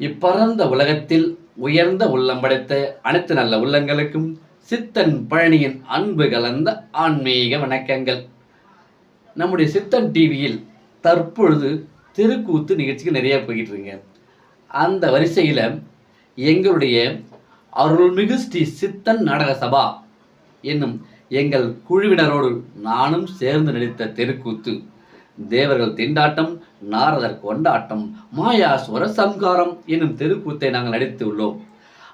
இப்பரந்த உலகத்தில் உயர்ந்த உள்ளம் படைத்த அனைத்து நல்ல உள்ளங்களுக்கும் சித்தன் பழனியின் அன்பு கலந்த ஆன்மீக வணக்கங்கள். நம்முடைய சித்தன் டிவியில் தற்பொழுது திருக்கூத்து நிகழ்ச்சிக்கு நிறைய போய்கிட்டு இருக்குங்க அந்த வரிசையில் எங்களுடைய அருள்மிகு ஸ்ரீ சித்தன் நாடக சபா என்னும் எங்கள் குழுவினரோடு நானும் சேர்ந்து நடித்த தெருக்கூத்து தேவர்கள் திண்டாட்டம் நாரதர் கொண்டாட்டம் மாயாஸ்வர சம்காரம் என்னும் தெருக்கூத்தை நாங்கள் நடித்து உள்ளோம்.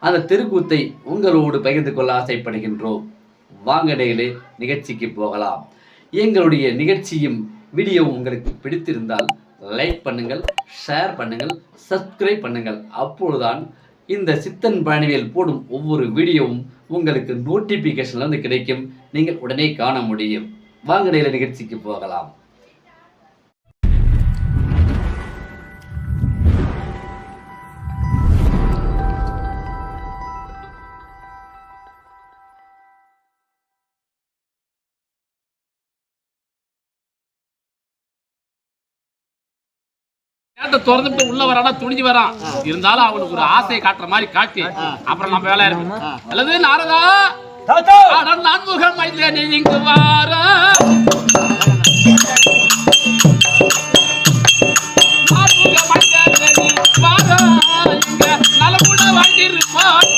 அந்த தெருக்கூத்தை உங்களோடு பகிர்ந்து கொள்ள ஆசைப்படுகின்றோம். வாங்க நிகழ்ச்சிக்கு போகலாம். எங்களுடைய நிகழ்ச்சியும் வீடியோவும் உங்களுக்கு பிடித்திருந்தால் லைக் பண்ணுங்கள் ஷேர் பண்ணுங்கள் சப்ஸ்கிரைப் பண்ணுங்கள். அப்பொழுதுதான் இந்த சித்தன் பழனிவேல் போடும் ஒவ்வொரு வீடியோவும் உங்களுக்கு நோட்டிஃபிகேஷன்லேருந்து வந்து கிடைக்கும். நீங்கள் உடனே காண முடியும். வாங்க நிகழ்ச்சிக்கு போகலாம். கேட்ட திறந்துட்டு உள்ள வரானா துணிஞ்சு வரான் இருந்தாலும் அவனுக்கு ஒரு ஆசையை காட்டுற மாதிரி காட்டி. அப்புறம் நம்ம வேலை இருக்கு. அல்லது நாரதா? நான்முகம் மைதில நீ இங்கு வார நலமுட வாழ்ந்திருப்பான்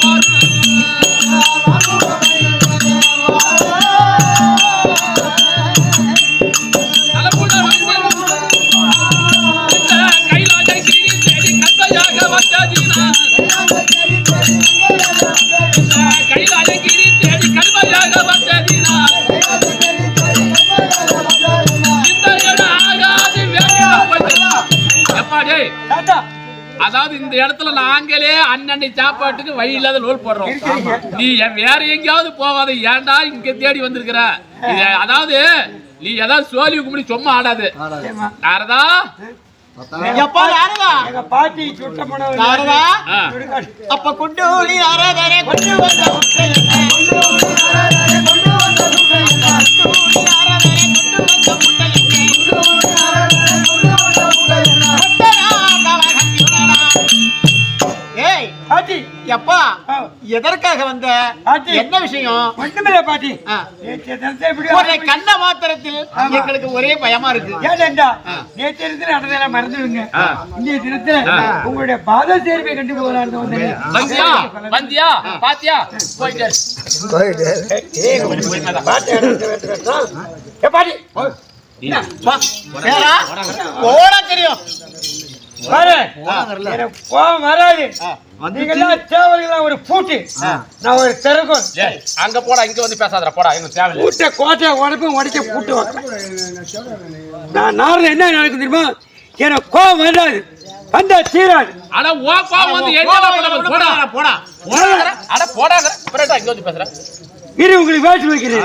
அதாவது இந்த இடத்துல நாங்களே அன்னன்னை சாப்பாட்டுக்கு வழி இல்லாத நூல் போடுறோம். நீ வேற எங்கேயாவது போகாத ஏன்டா இங்க தேடி வந்திருக்கிற? அதாவது நீ ஏதாவது சோழி கும்பிடி சும்மா ஆடாது. நாரதா? பாட்டி. அப்ப குண்டு எதற்காக வந்த? பாட்டி. என்ன விஷயம்? ஒண்ணுமில்ல பாட்டி. உன்னை கண்ட மாத்திரத்தில். எங்களுக்கு ஒரே பயமா இருக்கு. ஏன்டா நேற்று தினத்துல நடந்ததெல்லாம் மறந்துடுங்க. இன்றைய தினத்துல உங்களுடைய பாத சேர்வை கண்டு போகலான்னு வந்தேன். வந்தியா? வந்தியா? பாத்தியா? போயிட்டு. ஏ பாட்டி தெரியும். கோவம் வராது. நீங்கெல்லாம் ஒரு பூட்டு. நான் ஒரு திறக்கும் அங்க போடா இங்க வந்து பேசாதடா போடா எங்க தேவையில்லை. பூட்டை கோட்டை உடப்பும் உடைக்க பூட்டு வைப்பேன். நான் நாரில் என்ன நடக்கும் தெரியுமா? எனக்கு கோவம் வராது. வந்தா தீராது. அட ஓ வந்து என்ன போடா. போடா. போடா அட போடாங்க இங்க வந்து பேசுற. இரு உங்களுக்கு வேட்டு வைக்கிறேன்.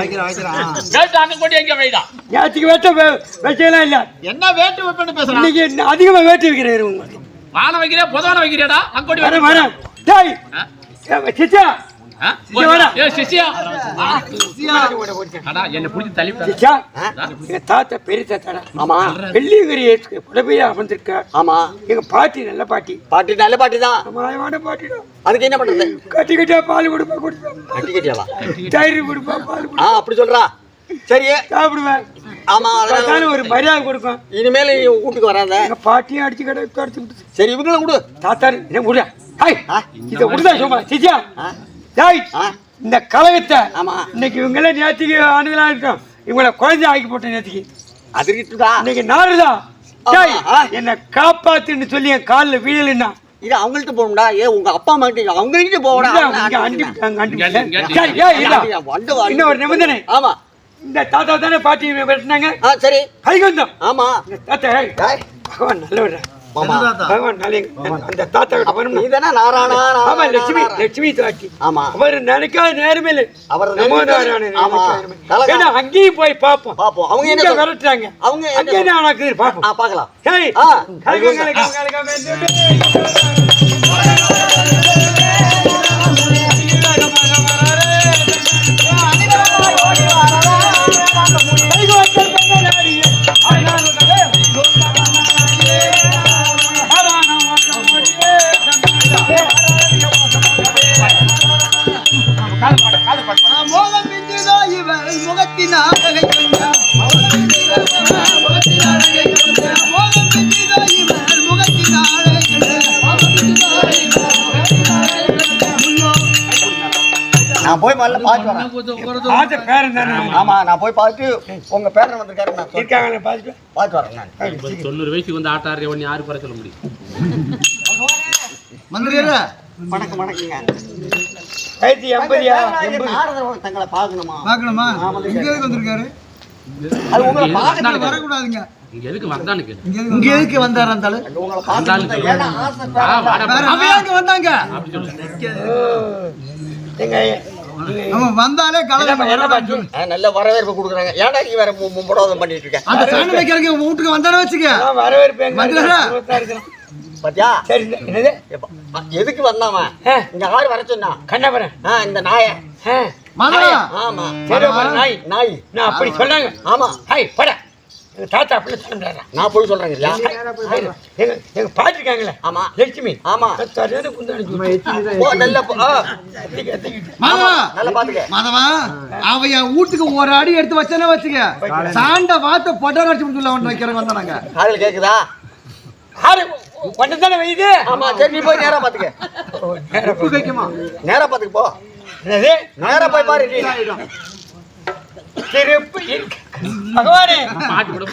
கேட்டு அங்க கொண்டு எங்க வைடா நேற்றுக்கு வெட்ட வே- வைக்கலாம் இல்ல. என்ன வேட்டு வைப்பேன்னு பேசுறான் இன்னைக்கு இன்னும் அதிகமா வேட்டு வைக்கிறேன் இரு உங்களுக்கு வான வைக்கிறியா பொதுவான வைக்கிறியாடா அங்க கொண்டு வர வை. வர டேய் சிச்சா. தாத்தா பெரிய தாத்தாடா. ஆமா வெள்ளியங்கிரி புலப்பையா அமர்ந்திருக்க. ஆமா எங்க பாட்டி நல்ல பாட்டி. பாட்டி நல்ல பாட்டி தான். மாயமான பாட்டிடா. அதுக்கு என்ன பண்றது? கட்டி கட்டியா பால் கொடுப்பா கொடுப்பா. கட்டி கட்டியாவா? தயிர் கொடுப்பா பால் ஆ அப்படி சொல்றா. சரி. சாப்பிடுவேன் ஆமா பார்த்தாலும் ஒரு மரியாதை கொடுக்கும் இனிமேல் வீட்டுக்கு வராத. பாட்டியும் அடிச்சு கடை சரி இவங்களும் கொடு. தாத்தா என்ன முடியா? இத விடுதா சும்மா சிச்சியா ஆ? இந்த கழகத்தை ஆமா. இன்னைக்கு இவங்கள நேற்றுக்கு ஆண்டுகளா இருக்கும். இவங்கள குழந்தை ஆக்கி போட்டேன் நேற்றுக்கு அதுக்கிட்டுதா இன்னைக்கு நாருதா? டேய் ஆ. என்னை காப்பாத்துன்னு சொல்லி என் காலில் வீழலுன்னா. இது அவங்கள்ட்ட போகணும்டா. ஏ உங்க அப்பா அம்மா கிட்ட அவங்க கிட்ட போகடா இல்ல, இங்க அண்டி விட்டாங்க, அண்டி இங்க, இங்க, விட்டாங்க. இங்க. சரி, ஏய், இல்ல. வந்து வா. இன்னும் ஒரு நிபந்தனை ஆமா. இந்த தாத்தா தானே பாட்டி வெட்டினாங்க ஆ சரி. கைகந்தம் ஆமா. இந்த தாத்தா பகவான் நல்லவர் பகவான் அந்த தாத்தா கிட்ட நாராயணா ஆமா லட்சுமி. லட்சுமி தாட்டி ஆமா. அவர் நினைக்காத நேரமே இல்லை. அவர் நமோ நாராயணன் ஆமா. ஏன்னா, அங்கேயும் போய் பார்ப்போம். பாப்போம் அவங்க என்ன விரட்டுறாங்க. அவங்க அங்கே என்ன நடக்குது பார்ப்போம். பார்க்கலாம். ஏய், பார்த்து வரேன் ஆமா நான் போய் பார்த்து உங்க பேரன் வந்திருக்காரு நான் பார்த்து வரேன் நான். தொண்ணூறு வயசுக்கு வந்து ஆட்டாரு ஒன்னு யாரு குறை சொல்ல முடியும்? மந்திரியாரா வணக்கம் வணக்கங்க. ஆயிரத்தி எண்பதியா? நாரதர் தங்களை பார்க்கணுமா? பார்க்கணுமா? இங்க எதுக்கு வந்திருக்காரு? அது உங்களை பார்க்க. வரக்கூடாதுங்க. இங்க எதுக்கு வந்தானுக்கு இங்க எதுக்கு வந்தாரு அந்த ஆளு? உங்களை பார்க்க ஏன்னா ஆசை ஆ, வாடா, வேற போடா. அவன் எங்க வந்தாங்க? அவன் வந்தாலே கலவை நல்ல வரவேற்பு கொடுக்குறாங்க. ஏன்டா நீ வேற மு- மும்படாதம் பண்ணிட்டு இருக்க அந்த சாணம் வைக்கிறதுக்கு உங்க வீட்டுக்கு வந்தானே வச்சுக்க. இருக்கிறேன் பாத்தியா? சரி இந்த- என்னது? எதுக்கு வந்தாம? ஆ. இங்க ஆறு வர சொன்னா. கண்ணபுரன் ஆ, இந்த நாய. ஆமா. நாய். நாய். நான் அப்படி சொன்னாங்க. ஆமா. ஹாய் பட. எங்க தாத்தா அப்படி நான் போய் இல்லையா பாட்டு இருக்காங்களே ஆமா. லட்சுமி. ஆமா. சரியான குந்தாணி ஓ நல்ல மாதவா நல்லா பாத்துக்க மாதவா அவன் என் வீட்டுக்கு ஒரு அடி எடுத்து வச்சானே வச்சுக்க. சாண்ட வார்த்தை பொட்டார அடிச்சு சொல்ல அவன் வைக்கிறவங்க வந்தானாங்க காதல் கேக்குதா? ஆறு ஒன்று தானே வையுது? ஆமா சரி நீ போய் நேரா பாத்துக்க உப்பு வைக்குமா? நேரா பாத்துக்க போ. என்னது? நேரா போய் பாரு நீ. திருப்பு பகவானே. பாட்டு கூட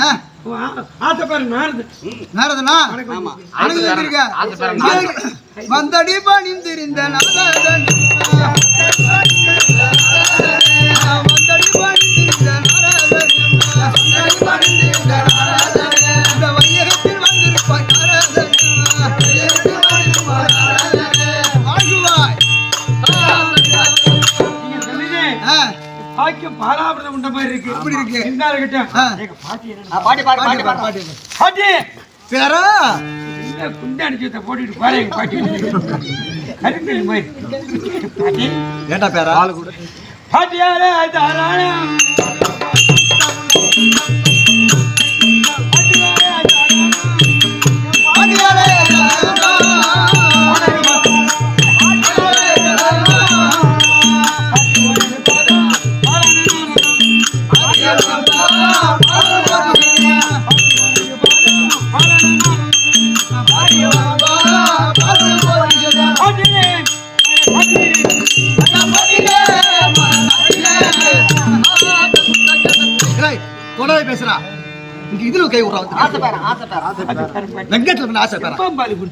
ஆ, ஆத்த பாரு நாரது. அணுகு பாரு. வந்தடி பணிந்திருந்த நாரதன். பாலாபுரம் உண்ட மாதிரி இருக்கு. அப்படி இருக்கு. என்ன இருக்கட்டும் பாட்டி பாட்டி பாடி பாட்டு பாட்டி பாடு, பாடி பாட்டு. பாட்டி. பேரா? இந்த குண்டாணி சூத்தை போட்டுட்டு பாரு எங்க பாட்டி. கருப்பில் போய் பாட்டி. ஏண்டா பேரா? பாட்டியாரே தாராளம் ஆசை பேர ஆசை பேர ஆசை பேர வெங்கட்ல பண்ண ஆசை பேரா பாம்பாலு குடி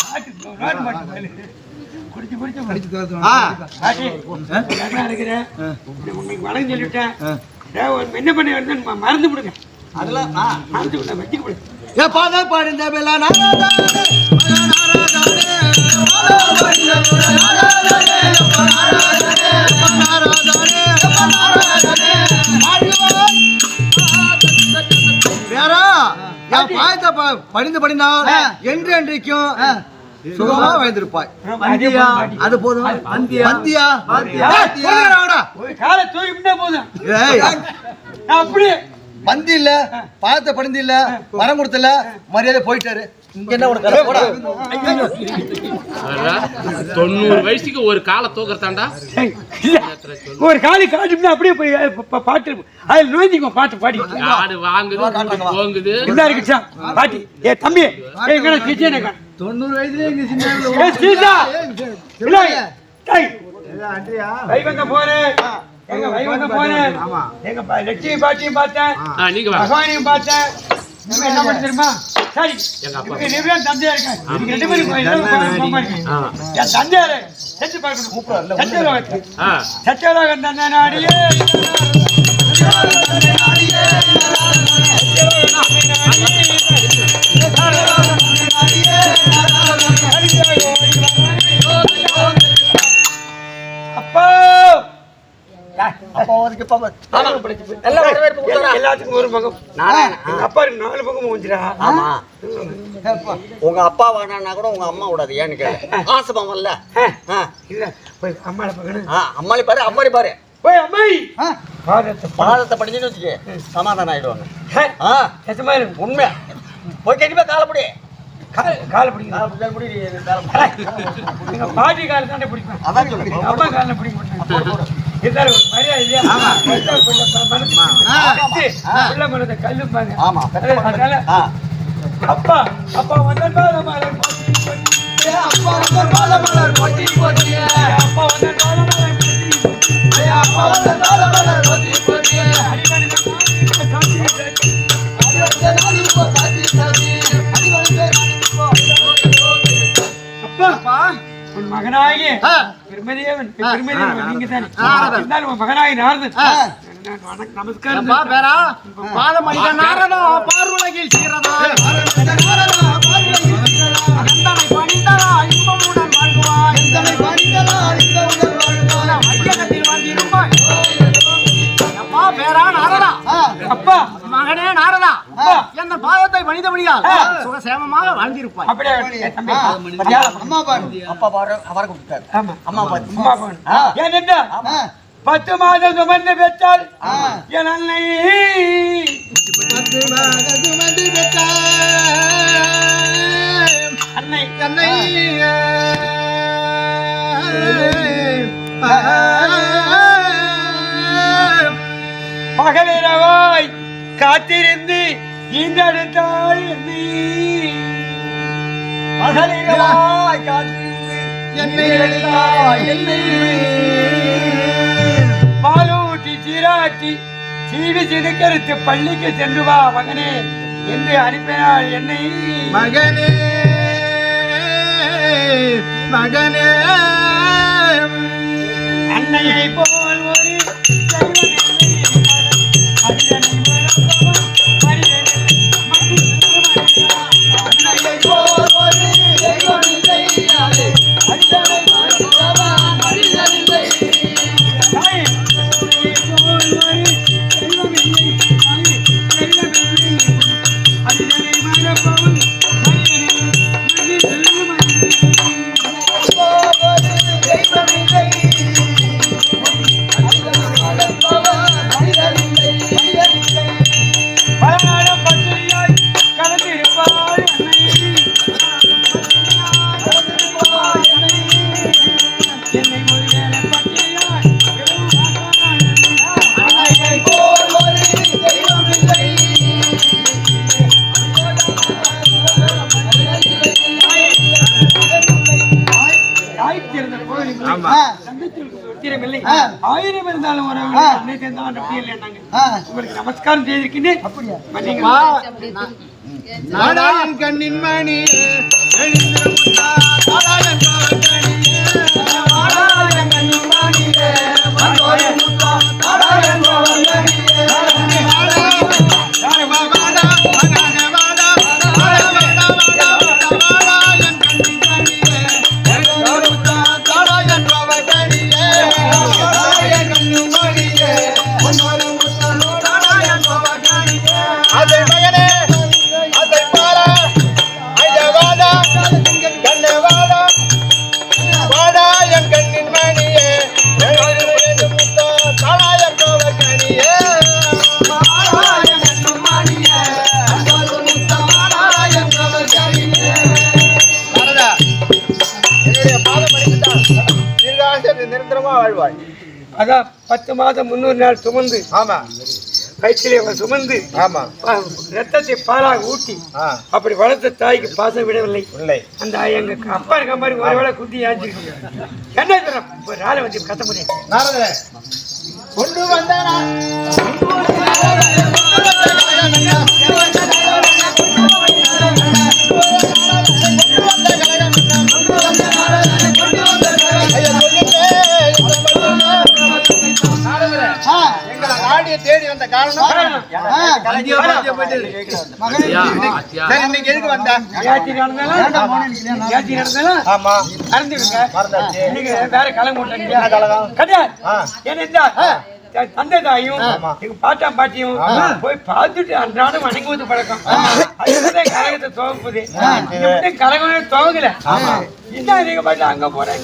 பாட்டு நாட்டு மாட்டு பாலு. குடிச்சு குடிச்சு ஆ பாட்டி நல்லா இருக்கிறேன் உங்களுக்கு வணக்கம் என்ன பண்ணி வருதுன்னு மறந்து விடுங்க அதெல்லாம் ஆ, மறந்து விட வச்சு விடு ஏ பாத பாடுந்த பெல படிந்து படினா என்று என்றைக்கும் சுகமா வாழ்ந்திருப்பாய்? அது போதும்? வந்தியா? அப்படியே வந்தி இல்ல பாயத்தை படிந்து இல்ல வரம் கொடுத்தல மரியாதை போயிட்டாரு. தொண்ணூறு வயசுக்கு ஒரு காலை தூக்கறதாண்டா. ஒரு காலி காட்டுனா அப்படியே போய் பாட்டு அதில் நோய்திக்கோ பாட்டு பாடி. ஆடு வாங்குது வீட்டுக்கு போங்குது என்ன இருக்குச்சா பாட்டி. ஏ தம்பி எங்கடா தொண்ணூறு வயசுல சின்ன சீதா இல்லை வைவங்க போறேன் எங்க வைவங்க போறேன் எங்க லட்சுமி பாட்டியும் பார்த்தேன். நீங்க பார்த்தேன். நம்ம என்ன பண்ண தெரியுமா? சரி. எங்க அப்பா. பேரும் தந்தையா இருக்காங்க. ரெண்டு பேரும். என் தந்தையாரு செத்து பார்க்கணும் சத்தியலோகத்தை ஆ. சத்தியலோகம் தந்தை நாடியே. அப்பா அப்போ? எல்லாத்துக்கும் ஒரு. எங்க அப்பா இருக்கு நாலு பக்கம் ஆமா. உங்க அப்பா வேணான்னா கூட உங்க அம்மா விடாது ஏன்னு கேளு. ஆசைப்பாங்கல்ல ஆ. இல்ல போய் அம்மாட பக்கணும் அம்மாளி பாரு அம்மாளி பாரு. போய் அம்மாய் ஆ, பாதத்தை படிச்சுன்னு வச்சுக்க. சமாதானம் ஆயிடுவாங்க. உண்மை. போய் கண்டிப்பா காலப்படி கால் எங்க பாட்டி காலை தாண்டே பிடிப்பேன் அதான் சொல்லுங்க எங்க அம்மா காலில் பிடிக்க மாட்டேன் அப்பா அப்பா வந்த மலர் போட்டி போட்டி. அப்பா வந்த மலர் போட்டி போட்டி. அப்பா. உன் மகனாகிய. பெருமதேவன். பெருமதேவன் நீங்க தானே நாரதன். இருந்தாலும் உன் மகனாகி நாரதன். நமஸ்காரம். அப்பா பேரா பாதமணிக நாரணா பார்வுலகில் சீரதா. அப்பா. மகனே நாரதா. எந்த பாதத்தை பணிந்தபடியால் சுகசேமமாக வாழ்ந்திருப்பாய். அப்படியே தம்பி. அம்மா பாரு. அப்பா பாரு அவரை கூப்பிட்டாரு. அம்மா பாரு. அம்மா பத்து மாதம் சுமந்து பெற்றால் என் அன்னை சுமதி பெற்ற அன்னை. தன்னை பகலிரவாய் காத்திருந்து ஈந்தெடுத்தாள் என்னை மகளிரவாய் காத்திருந்து என்னை எடுத்தாய், என்னை பாலூட்டி சீராட்டி சீவி சிறுக்கறுத்து பள்ளிக்கு சென்று வா மகனே என்று அனுப்பினாள் என்னை. மகனே மகனே. அன்னையை போல் ஒரு செய்திருக்கின்றேன் அப்படியா. நாடாயன் கண்ணின் மணி பத்து மாதம் முன்னூறு நாள் சுமந்து ஆமா. வயிற்றிலே அவன் சுமந்து ஆமா. ரத்தத்தை பாலாக ஊட்டி அப்படி வளர்த்த தாய்க்கு பாசம் விடவில்லை. இல்லை. அந்த எங்க அப்பா இருக்க மாதிரி ஒரு வேளை குத்தி ஆஞ்சிருக்கு என்ன தரம் ஒரு ஆளை வந்து கத்த முடியும் கொண்டு வந்தானா வந்த காரணம்? இன்னைக்கு எதுக்கு வந்தா? ஏச்சி நடந்தாலும் ஏச்சி நடந்தாலும் ஆமா. நடந்துருங்க மறந்தாச்சு இன்னைக்கு வேற கலங்க? கிடையாது தந்தை தாயும் எங்க பாட்டா பாட்டியும் போய் பார்த்துட்டு அன்றாடம் வணங்குவது பழக்கம். அதுதான் கழகத்தை துவங்குது கழகமே துவங்கல. என்ன நீங்க பாட்டு அங்க போறேன்.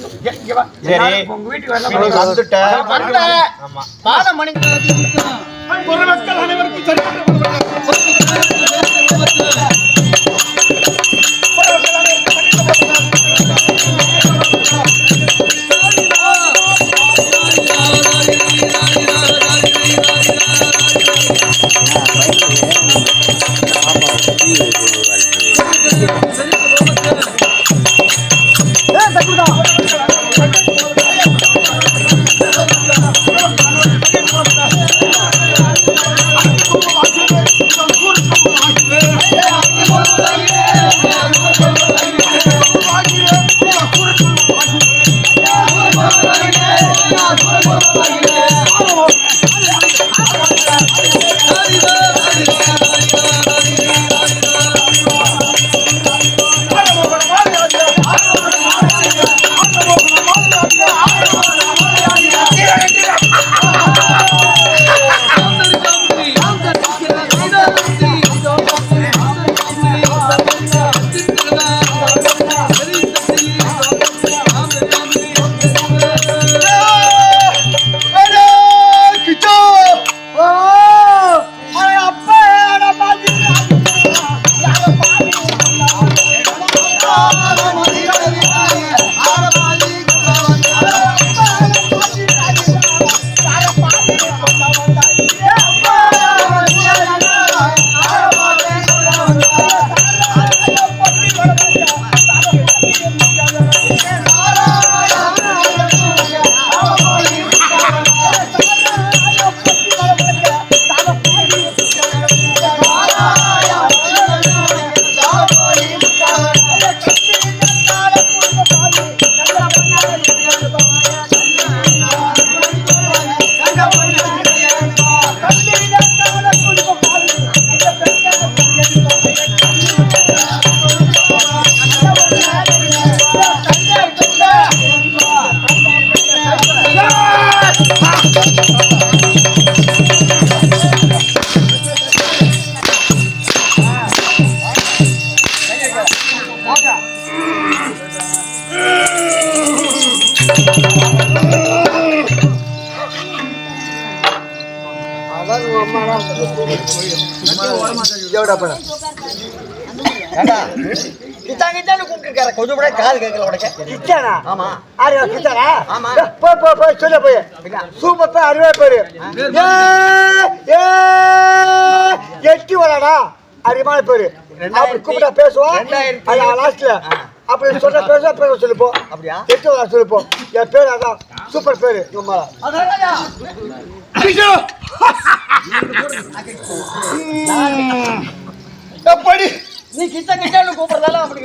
சரி. உங்க வீட்டுக்கு வரலாம் நீ வந்துட்ட. வந்துட்டேன். பாதம் கூப்பிட்டுருக்காரு. கொஞ்சம் கூட கேட்கல உனக்கு. கிச்சானா? ஆமா. ஆறு கிச்சானா? ஆமா. போ, போ, போ, சொல்லு போய். சூப்பர் பா, அருமையா பேரு. ஏ, ஏ, எட்டி வராடா அருமையான பேரு அப்படி கூப்பிட்டா பேசுவோம் லாஸ்ட்ல. அப்படி சொன்னா பேச சொல்லிப்போ. அப்படியா? எட்டு வரா என் பேரு அதான். சூப்பர் பேரு. மேல. எப்படி? நீ கிட்ட கிட்டன்னு கூப்பிடுறதால அப்படி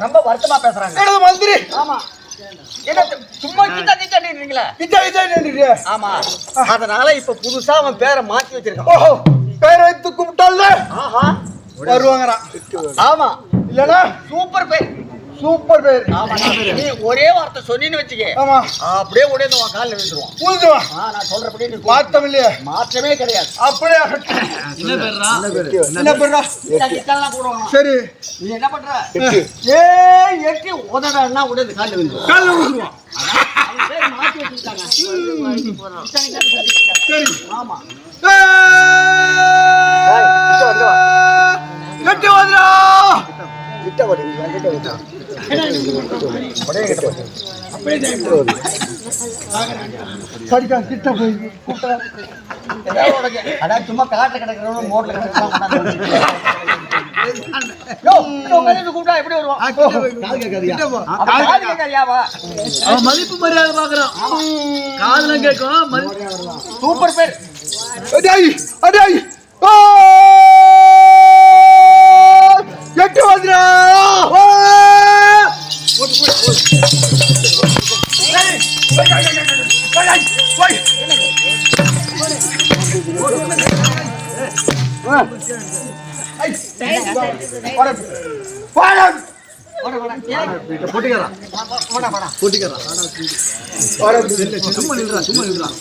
ரொம்ப வருத்தமா பேசுறாங்க. மந்திரி? ஆமா. என்ன சும்மா கிட்ட கிட்டன்றீங்களா கிட்ட கிட்ட ஆமா. அதனால இப்ப புதுசா அவன் பேரை மாத்தி வச்சிருக்கான். ஓஹோ பேரை வைத்து கூப்பிட்டால ஆஹா. வருவாங்கறான். ஆமா. இல்லனா? சூப்பர் பேர். சூப்பர் பேர். ஆமா நீ ஒரே வார்த்தை சொன்னீன்னு வச்சுக்க. ஆமா. அப்படியே உடனே உன் காலில் விழுந்துருவான். ஆ நான் சொல்றபடி நீ மாத்தம் இல்லையே. மாற்றமே கிடையாது. அப்படியே என்ன பேர்றா என்ன கூடுவாங்க சரி. நீ என்ன பண்ற? ஏ எட்டி உதடன்னா உடனே காலில் விழுந்துருவான். கால்ல விழுந்துருவான் சரி. ஆமா. கட்டி வந்துடா கிட்ட வரு கிட்ட வரு கிட்ட போய் அதான் சும்மா கிடக்கிறவங்க எப்படி மதிப்பு மரியாதை பாக்குறான் காதுல கேட்கும் சூப்பர் பேர் அடேய் அடேய் எட்டு வந்துடா போடா போடா சும்மா சும்மா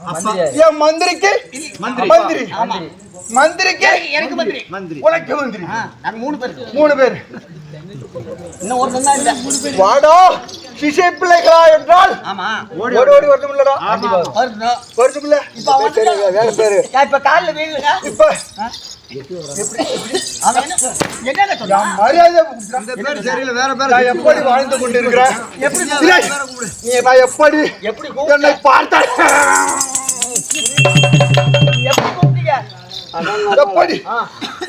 என் மந்திரிக்கு? மந்திரி. மந்திரிக்கு? எனக்கு மந்திரி. மந்திரி. உனக்கு மந்திரி. மூணு பேர். மூணு பேர். இன்னும் இல்ல. வாடா. சிசை பிள்ளைகளா என்றால் ஆமா. ஓடி ஓடி வரணும் இல்லடா. வரணும் இல்ல வேற பேரு. இப்ப கால்ல வீழுங்க இப்ப எப்படி? வாழ்ந்து கொண்டிருக்கிறேன்? எப்படி? என்னை பார்த்தாய்? எப்படி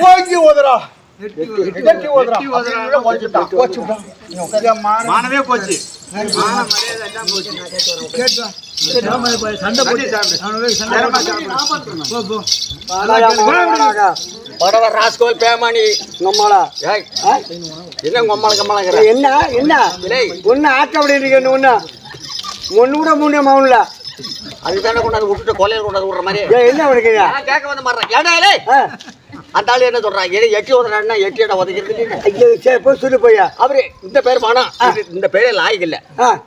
ஓங்கி ஓதுறா. மானமே போச்சு. படவர் ராஸ்கோல் ஏய் என்ன கம்மாளங்கிற? என்ன என்ன? ஒன்னு ஆட்ட அப்படின்னு ஒண்ணு. கூட மூணு மவுன்ல. அதுதானே கொண்டாந்து விட்டுட்டு கொலையில் கொண்டாந்து விடுற மாதிரி. என்ன நான் கேட்க வந்து மாறேன் ஏடா இல்லை அந்த ஆளு என்ன சொல்றான் ஏடி எட்டி உதறான்னா எட்டி இடம் உதைக்கிறது ஐயோ சரி போய் சொல்லு போய்யா. அவரு இந்த பேர் இது- இந்த பேரே லாய்க்கு இல்ல.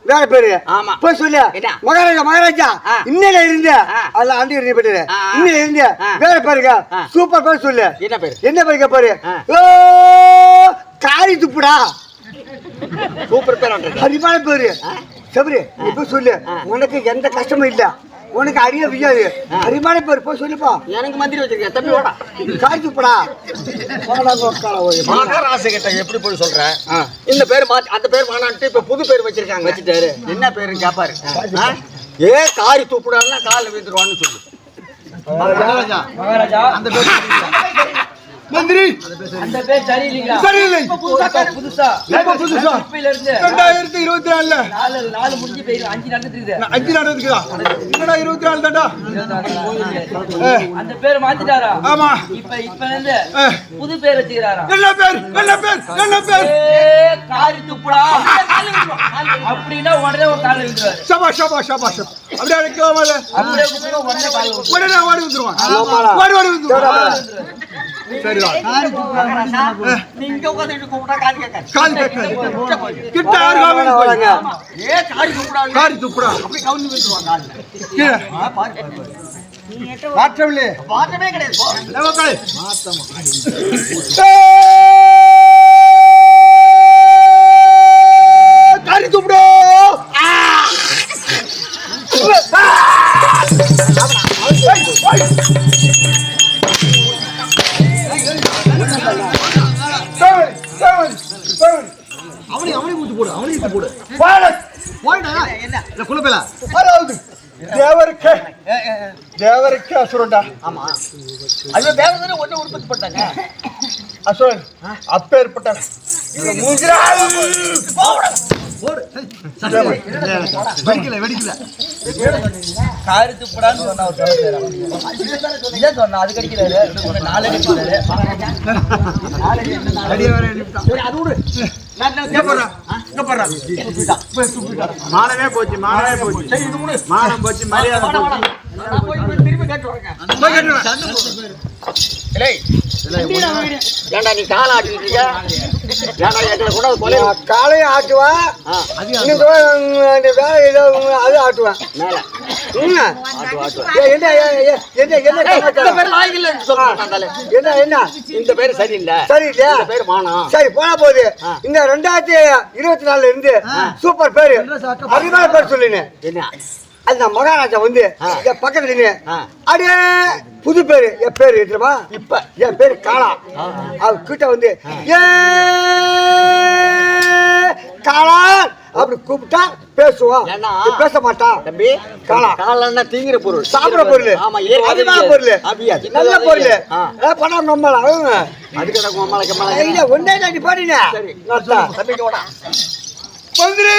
வேற பேரு. ஆமா. போய் சொல்லு? மகாராஜா மகாராஜா. இன்னையில இருந்து. அல்ல ஆண்டு இருந்து போயிட்டு. இன்னையில இருந்து. வேற பேருங்க. சூப்பர் பேர் சொல்லு. என்ன பேர்? என்ன பேருக்க பாரு? காரி துப்புடா. சூப்பர் பேர் அரிமான பேரு. சபரி இப்ப சொல்லு. உனக்கு எந்த கஷ்டமும் இல்ல. உனக்கு அறிய வியாது. அரிமான பேரு போய் சொல்லுப்பா. எனக்கு மந்திரி வச்சிருக்கேன் தம்பி வாடா. காரி துப்புடா. போடா, உக்கார போய். மகாராசு கிட்ட எப்படி போய் சொல்ற? இந்த பேர் மாத்தி அந்த பேர் வேணான்ட்டு இப்ப புது பேர் வச்சிருக்காங்க. வச்சுட்டாரு. என்ன பேருன்னு கேப்பாரு? ஏ காரி தூப்புடான்னா காலில் விழுந்துருவான்னு சொல்லு. மகாராஜா. மந்திரி! அந்த பேர் சரியில்லைங்களா? சரியில்லை. புதுசா புதுசா? ரெண்டாயிரத்தி இருபத்தி நாலுல. நாலு நாலு முடிஞ்சு போயிரு அஞ்சு நடந்துட்டு இருக்குது அஞ்சு நாடு இருக்குதா என்னடா இருபத்தி நாலு தாண்டா? அந்த பேர் மாத்திட்டாரா? ஆமா. இப்ப இப்ப இருந்து. புது பேர் வச்சுக்கிறாரா? என்ன பேர் என்ன பேர் என்ன பேர். காரி துப்புடா. அப்படின்னா உடனே ஒரு கால விட்டுருவாரு. சபா சபா சபா சபா. அப்படியே கூப்பிட்டா உடனே ஓடி வந்துருவான். ஓடி ஓடி வந்துருவான். கிட்ட யாரு காவல் போய் ஏ காரி தூப்புடான்னு காரி துப்புடா அப்படி கவுந்து காலில் கீழே மாற்றவில்லை மாற்றமே கிடையாது. நமக்களே காரி துப்புடா அவனை அவனை ஊத்து போடு அவனை ஊத்து போடு. போடா என்ன குலப்பேல அதாவது தேவருக்கு. தேவருக்கு அசுரண்டா. ஆமா. அது தேவதானே ஒண்ணு உற்பத்தி பண்ணாங்க அசுரன் அப்பேற்பட்ட வெடிக்கல வெடிக்கல. காரி துப்புடான்னு சொன்னா இதான் சொன்னா அது கடிக்கிறாரு நாலு கடிக்கிறாரு மானமே போச்சு மானமே போச்சு. மானம் போச்சு மரியாதை போச்சு. ஏண்டா நீ காலை ஆட்டிட்டு இருக்க ஏண்டா எங்களை கூட கொலை நான் காலையும் ஆட்டுவேன் இந்த வேலை ஏதோ அது ஆட்டுவேன் மேல. இந்த? பேர் லாய்க்கு சொல்றாங்க என்ன என்ன? இந்த பேர் சரியில்லை. சரி இல்லையா இந்த பேர் மானம் சரி போனா போகுது. இந்த ரெண்டாயிரத்தி இருபத்தி நாலுல இருந்து சூப்பர் பேரு. அதிகமான பேர் சொல்லுங்க என்ன? அது நான் மகாராஜா வந்து. என் பக்கத்துல நின்னு, ஆ. அடே புது பேரு என் பேரு தெரியுமா இப்ப என் பேரு காளா அவர் கிட்ட வந்து ஏ காளா அப்படி கூப்பிட்டா பேசுவான் பேச மாட்டான் தம்பி காளா. காலன்னா திங்கிற பொருள் சாப்பிடுற பொருள் ஆமா பொருள் அபியா நல்ல பொருள். பணம் நம்மள அதுக்கு நான் மம்மளை கம்மளை ஐயா, ஒண்ணே மந்திரி!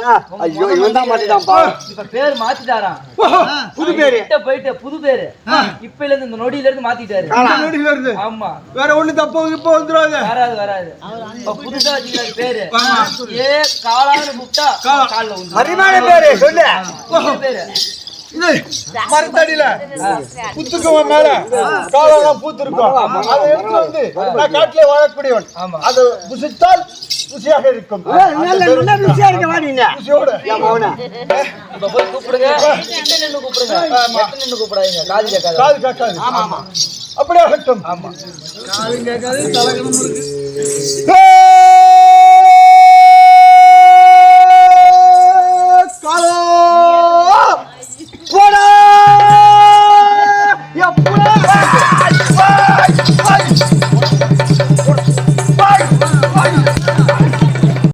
ஆ, ஐயோ இவன் தான் மாட்டிட்டான்ப்பா. இப்ப பேர் மாத்திட்டாரா? புது பேரு. கிட்ட போயிட்டு புது பேரு. இப்பையில இருந்து இந்த நொடியில இருந்து மாத்திட்டாரு. நொடியில இருந்து. ஆமா. வேற ஒண்ணு தப்பு இப்ப வந்துடாத. வராது வராது. இப்ப புதுசா வச்சுக்கிறாரு பேரு. ஏ காலான்னு கூப்பிட்டா கால்ல வந்து பேரு சொல்லு. பேரு. மரத்தடியில புத்துக்கும் மேல. காலெல்லாம் பூத்திருக்கும். அதை எடுத்து வந்து நான் காட்டிலே வாழக்கூடியவன். அது புசித்தால் ருசியாக இருக்கும். ருசியா இருக்க மாட்டீங்க ருசியோட போய் கூப்பிடுங்க. கூப்பிடுங்க? கூப்பிடாதீங்க. ஆகட்டும். ஆமா. காலம்